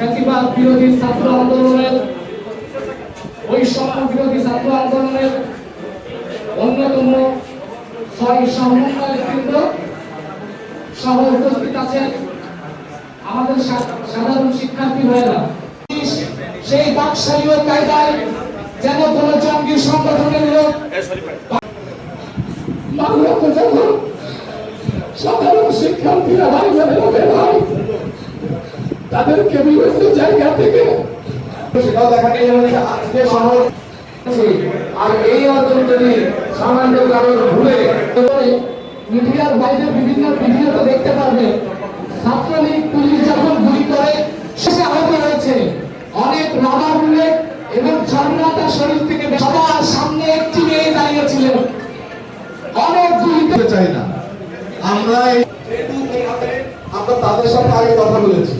ফ্যাসিবাদ বিরোধী ছাত্র আন্দোলনের, বৈষম্য বিরোধী ছাত্র আন্দোলনের অন্যতম ছয় সমন্বয় কেন্দ্র সহ উপস্থিত আছেন আমাদের সাধারণ শিক্ষার্থী ভাইয়েরা। সেই বাকশালীয় কায়দায় যেন কোন জঙ্গি সংগঠনের লোক বাংলাতে যখন সাধারণ শিক্ষার্থীরা ভাই বোনেরা তাদেরকে বিভিন্ন জায়গা থেকে। সেটাও দেখা গেল যে আজকে শহর আর এই অর্জন যদি সামান্য কারণ ভুলে মিডিয়ার বাইরে বিভিন্ন ভিডিওতে দেখতে পারবে। ছাত্রলীগ, পুলিশ যখন গুলি করে শেষে আহত হয়েছে। অনেক রাবার বুলেট এবং ঝর্ণাটা শরীর থেকে বের- সবার সামনে একটি মেয়ে দাঁড়িয়েছিলেন। অনেক গুলিতে চাই না। আমরা আমরা তাদের সাথে আগে কথা বলেছি।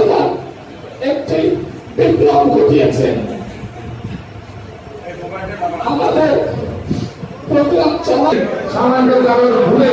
বিপ্লব ঘটিয়েছেন আমাদের প্রোগ্রাম চলে সামান্য কারণ ভুলে